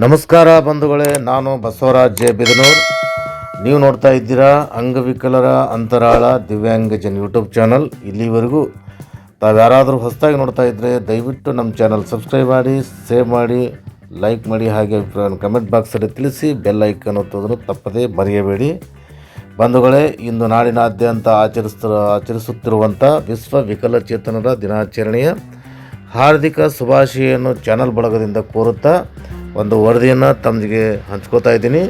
ನಮಸ್ಕಾರ ಬಂಧುಗಳೇ, ನಾನು ಬಸವರಾಜ್ ಜೆ. ಬಿದನೂರ್. ನೀವು ನೋಡ್ತಾ ಇದ್ದೀರಾ ಅಂಗವಿಕಲರ ಅಂತರಾಳ ದಿವ್ಯಾಂಗಜನ್ ಯೂಟ್ಯೂಬ್ ಚಾನಲ್. ಇಲ್ಲಿವರೆಗೂ ತಾವು ಯಾರಾದರೂ ಹೊಸದಾಗಿ ನೋಡ್ತಾ ಇದ್ದರೆ ದಯವಿಟ್ಟು ನಮ್ಮ ಚಾನಲ್ ಸಬ್ಸ್ಕ್ರೈಬ್ ಮಾಡಿ, ಸೇವ್ ಮಾಡಿ, ಲೈಕ್ ಮಾಡಿ ಹಾಗೆ ಕಮೆಂಟ್ ಬಾಕ್ಸಲ್ಲಿ ತಿಳಿಸಿ, ಬೆಲ್ ಐಕನ್ ಒತ್ತೋದನ್ನು ತಪ್ಪದೇ ಮರೆಯಬೇಡಿ. ಬಂಧುಗಳೇ, ಇಂದು ನಾಡಿನಾದ್ಯಂತ ಆಚರಿಸ್ತ ಆಚರಿಸುತ್ತಿರುವಂಥ ವಿಶ್ವ ವಿಕಲಚೇತನರ ದಿನಾಚರಣೆಯ ಹಾರ್ದಿಕ ಶುಭಾಶಯನ್ನು ಚಾನಲ್ ಬಳಗದಿಂದ ಕೋರುತ್ತಾ ಒಂದು ವರದಿಯನ್ನು ತಮಗೆ ಹಂಚ್ಕೋತಾ ಇದ್ದೀನಿ.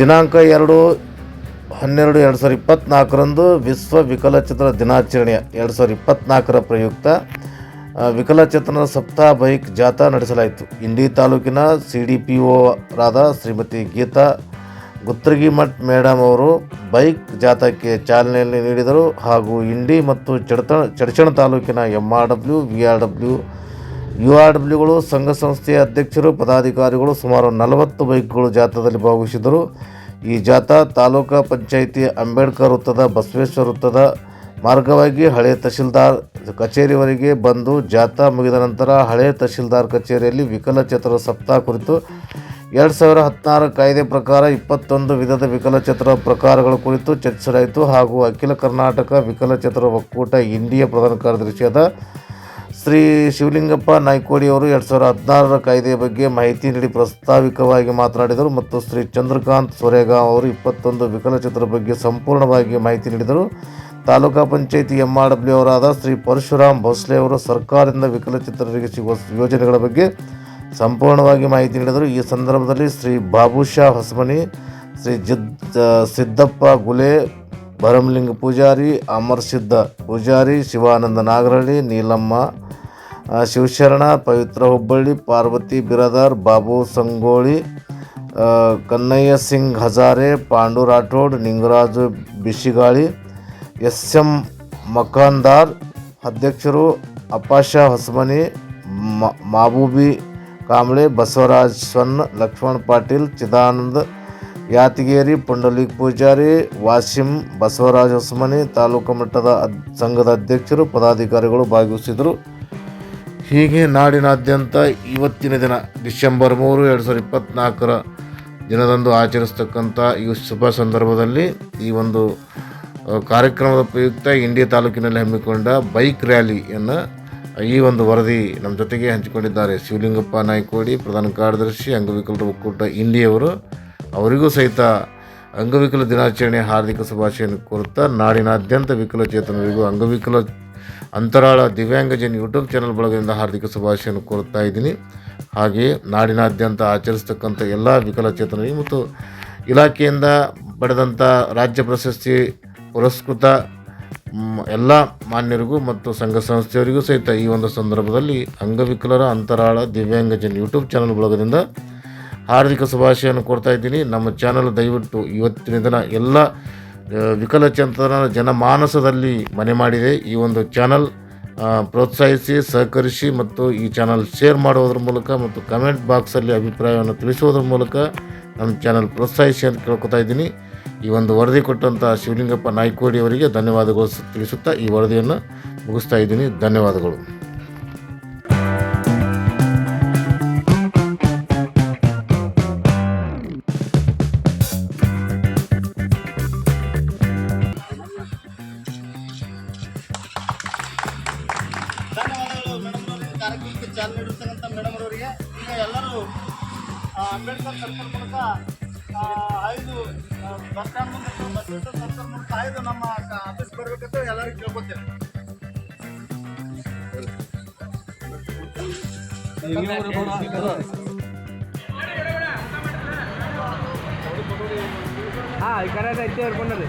ದಿನಾಂಕ ಎರಡು ಹನ್ನೆರಡು ಎರಡು ಸಾವಿರದ ಇಪ್ಪತ್ತ್ನಾಲ್ಕರಂದು ವಿಶ್ವ ವಿಕಲಚೇತನ ದಿನಾಚರಣೆಯ ಎರಡು ಸಾವಿರದ ಇಪ್ಪತ್ತ್ನಾಲ್ಕರ ಪ್ರಯುಕ್ತ ವಿಕಲಚೇತನ ಸಪ್ತಾಹ ಬೈಕ್ ಜಾಥಾ ನಡೆಸಲಾಯಿತು. ಇಂಡಿ ತಾಲೂಕಿನ ಸಿ ಡಿ ಪಿ ಒರಾದ ಶ್ರೀಮತಿ ಗೀತಾ ಗುತ್ತರ್ಗಿಮಠ್ ಮೇಡಮ್ ಅವರು ಬೈಕ್ ಜಾಥಾಕ್ಕೆ ಚಾಲನೆಯಲ್ಲಿ ನೀಡಿದರು. ಹಾಗೂ ಇಂಡಿ ಮತ್ತು ಚಡತ ಚಡಚಣ ತಾಲೂಕಿನ M R W V R W U R ಸಂಘ ಸಂಸ್ಥೆಯ ಅಧ್ಯಕ್ಷರು, ಪದಾಧಿಕಾರಿಗಳು ಸುಮಾರು ನಲವತ್ತು ಬೈಕ್ಗಳು ಜಾಥಾದಲ್ಲಿ ಭಾಗವಹಿಸಿದರು ಈ ಜಾಥಾ ತಾಲೂಕಾ ಪಂಚಾಯಿತಿ ಅಂಬೇಡ್ಕರ್ ವೃತ್ತದ, ಬಸವೇಶ್ವರ ವೃತ್ತದ ಮಾರ್ಗವಾಗಿ ಹಳೆ ತಹಶೀಲ್ದಾರ್ ಕಚೇರಿವರೆಗೆ ಬಂದು ಜಾಥಾ ಮುಗಿದ ನಂತರ ಹಳೆ ತಹಶೀಲ್ದಾರ್ ಕಚೇರಿಯಲ್ಲಿ ವಿಕಲಚೇತರ ಸಪ್ತಾಹ ಕುರಿತು ಎರಡು ಸಾವಿರ ಹದಿನಾರು ಕಾಯ್ದೆ ಪ್ರಕಾರ ಇಪ್ಪತ್ತೊಂದು ವಿಧದ ವಿಕಲಚೇತರ ಪ್ರಕಾರಗಳ ಕುರಿತು ಚರ್ಚಿಸಲಾಯಿತು. ಹಾಗೂ ಅಖಿಲ ಕರ್ನಾಟಕ ವಿಕಲಚೇತರ ಒಕ್ಕೂಟ ಇಂಡಿಯಾ ಪ್ರಧಾನ ಕಾರ್ಯದರ್ಶಿಯಾದ ಶ್ರೀ ಶಿವಲಿಂಗಪ್ಪ ನಾಯ್ಕೋಡಿ ಅವರು ಎರಡು ಸಾವಿರದ ಹದಿನಾರರ ಕಾಯ್ದೆಯ ಬಗ್ಗೆ ಮಾಹಿತಿ ನೀಡಿ ಪ್ರಸ್ತಾವಿಕವಾಗಿ ಮಾತನಾಡಿದರು ಮತ್ತು ಶ್ರೀ ಚಂದ್ರಕಾಂತ್ ಸೊರೇಗ ಅವರು ಇಪ್ಪತ್ತೊಂದು ವಿಕಲಚಿತ್ರ ಬಗ್ಗೆ ಸಂಪೂರ್ಣವಾಗಿ ಮಾಹಿತಿ ನೀಡಿದರು. Taluka panchayat M R W ಅವರಾದ Shri Parashuram Bhosle ಅವರು ಸರ್ಕಾರದಿಂದ ವಿಕಲಚಿತ್ರರಿಗೆ ಸಿಗುವ ಯೋಜನೆಗಳ ಬಗ್ಗೆ ಸಂಪೂರ್ಣವಾಗಿ ಮಾಹಿತಿ ನೀಡಿದರು. ಈ ಸಂದರ್ಭದಲ್ಲಿ ಶ್ರೀ ಬಾಬುಷಾ ಹೊಸಮನಿ, ಶ್ರೀ ಜಿದ್, ಸಿದ್ದಪ್ಪ ಗುಲೆ ಭರಮಲಿಂಗ ಪೂಜಾರಿ, ಅಮರ್ ಸಿದ್ಧ ಪೂಜಾರಿ, ಶಿವಾನಂದ ನಾಗರಳ್ಳಿ ನೀಲಮ್ಮ ಶಿವಶರಣ, ಪವಿತ್ರ ಹುಬ್ಬಳ್ಳಿ, ಪಾರ್ವತಿ, ಬಿರದಾರ್, ಬಾಬು ಸಂಗೋಳಿ ಕನ್ನಯ್ಯ ಸಿಂಗ್ ಹಜಾರೆ, ಪಾಂಡು ರಾಠೋಡ್, ನಿಂಗರಾಜು ಬಿಶಿಗಾಳಿ ಎಸ್ ಎಂ ಮಕಾಂದಾರ್, ಅಧ್ಯಕ್ಷರು ಅಪಾಶ ಹೊಸಮನಿ ಮಾಬೂಬಿ ಕಾಂಬ್ಳೆ, ಬಸವರಾಜ್ ಸ್ವನ್ ಲಕ್ಷ್ಮಣ್ ಪಾಟೀಲ್, ಚಿದಾನಂದ್ ಯಾತಿಗೇರಿ, ಪುಂಡಲೀಕ್ ಪೂಜಾರಿ, ವಾಸಿಂ ಬಸವರಾಜ ಹೊಸಮನಿ ತಾಲೂಕು ಮಟ್ಟದ ಸಂಘದ ಅಧ್ಯಕ್ಷರು, ಪದಾಧಿಕಾರಿಗಳು ಭಾಗವಹಿಸಿದರು. ಹೀಗೆ ನಾಡಿನಾದ್ಯಂತ ಇವತ್ತಿನ ದಿನ, ಡಿಸೆಂಬರ್ ಮೂರು, ಎರಡು ಸಾವಿರದ ಇಪ್ಪತ್ತ್ನಾಲ್ಕರ ದಿನದಂದು ಆಚರಿಸ್ತಕ್ಕಂಥ ಈ ಶುಭ ಸಂದರ್ಭದಲ್ಲಿ ಈ ಒಂದು ಕಾರ್ಯಕ್ರಮದ ಪ್ರಯುಕ್ತ ಇಂಡಿಯಾ ತಾಲೂಕಿನಲ್ಲಿ ಹಮ್ಮಿಕೊಂಡ ಬೈಕ್ ರ್ಯಾಲಿಯನ್ನು ಈ ಒಂದು ವರದಿ ನಮ್ಮ ಜೊತೆಗೆ ಹಂಚಿಕೊಂಡಿದ್ದಾರೆ. ಶಿವಲಿಂಗಪ್ಪ ನಾಯ್ಕೋಡಿ, ಪ್ರಧಾನ ಕಾರ್ಯದರ್ಶಿ, ಅಂಗವಿಕಲರ ಒಕ್ಕೂಟ, ಇಂಡಿಯವರು. ಅವರಿಗೂ ಸಹಿತ ಅಂಗವಿಕಲ ದಿನಾಚರಣೆ ಹಾರ್ದಿಕ ಶುಭಾಶಯನ್ನು ಕೋರುತ್ತಾ ನಾಡಿನಾದ್ಯಂತ ವಿಕಲಚೇತನರಿಗೂ ಅಂಗವಿಕಲ ಅಂತರಾಳ ದಿವ್ಯಾಂಗಜನ್ ಯೂಟ್ಯೂಬ್ ಚಾನಲ್ ಬಳಗದಿಂದ ಹಾರ್ದಿಕ ಶುಭಾಶಯನ್ನು ಕೋರುತ್ತಾ ಇದ್ದೀನಿ. ಹಾಗೆಯೇ ನಾಡಿನಾದ್ಯಂತ ಆಚರಿಸ್ತಕ್ಕಂಥ ಎಲ್ಲ ವಿಕಲಚೇತನರಿಗೆ ಮತ್ತು ಇಲಾಖೆಯಿಂದ ಪಡೆದಂಥ ರಾಜ್ಯ ಪ್ರಶಸ್ತಿ, ಪುರಸ್ಕೃತ ಎಲ್ಲ ಮಾನ್ಯರಿಗೂ ಮತ್ತು ಸಂಘ ಸಂಸ್ಥೆಯವರಿಗೂ ಸಹಿತ ಈ ಒಂದು ಸಂದರ್ಭದಲ್ಲಿ ಅಂಗವಿಕಲರ ಅಂತರಾಳ ದಿವ್ಯಾಂಗಜನ್ ಯೂಟ್ಯೂಬ್ ಚಾನಲ್ ಬಳಗದಿಂದ ಹಾರ್ದಿಕ ಶುಭಾಶಯವನ್ನು ಕೊಡ್ತಾ ಇದ್ದೀನಿ. ನಮ್ಮ ಚಾನಲ್ ದಯವಿಟ್ಟು ಇವತ್ತಿನ ದಿನ ಎಲ್ಲ ವಿಕಲಚೇತನ ಜನಮಾನಸದಲ್ಲಿ ಮನೆ ಮಾಡಿದೆ. ಈ ಒಂದು ಚಾನಲ್ ಪ್ರೋತ್ಸಾಹಿಸಿ, ಸಹಕರಿಸಿ ಮತ್ತು ಈ ಚಾನಲ್ ಶೇರ್ ಮಾಡುವುದರ ಮೂಲಕ ಮತ್ತು ಕಮೆಂಟ್ ಬಾಕ್ಸಲ್ಲಿ ಅಭಿಪ್ರಾಯವನ್ನು ತಿಳಿಸುವುದರ ಮೂಲಕ ನಮ್ಮ ಚಾನಲ್ ಪ್ರೋತ್ಸಾಹಿಸಿ ಅಂತ ಕೇಳ್ಕೊತಾ ಇದ್ದೀನಿ. ಈ ಒಂದು ವರದಿ ಕೊಟ್ಟಂಥ ಶಿವಲಿಂಗಪ್ಪ ನಾಯ್ಕೋಡಿ ಅವರಿಗೆ ಧನ್ಯವಾದಗಳು ತಿಳಿಸುತ್ತಾ ಈ ವರದಿಯನ್ನು ಮುಗಿಸ್ತಾ ಇದ್ದೀನಿ. ಧನ್ಯವಾದಗಳು. ಚಾಲನೆ ನೀಡಿರ್ತಕ್ಕಂಥ ಮೇಡಮ್ ಅವರಿಗೆ, ಈಗ ಎಲ್ಲರೂ ಅಂಬೇಡ್ಕರ್ ಸರ್ಕಲ್ ಮೂಲಕ ಐದು ಬಸ್ ಸ್ಟ್ಯಾಂಡ್ ಮುಂದೆ ಬಸ್ ಸರ್ಕಲ್ ಮೂಲಕ ಐದು ನಮ್ಮ ಆಫೀಸ್ ಬರ್ಬೇಕಂತ ಎಲ್ಲರಿಗೂ ಕೇಳ್ಕೊತೇನೆ. ಹಾಂ ಕಡೆ ಐತೆ ಹಿಡ್ಕೊಂಡ್ರಿ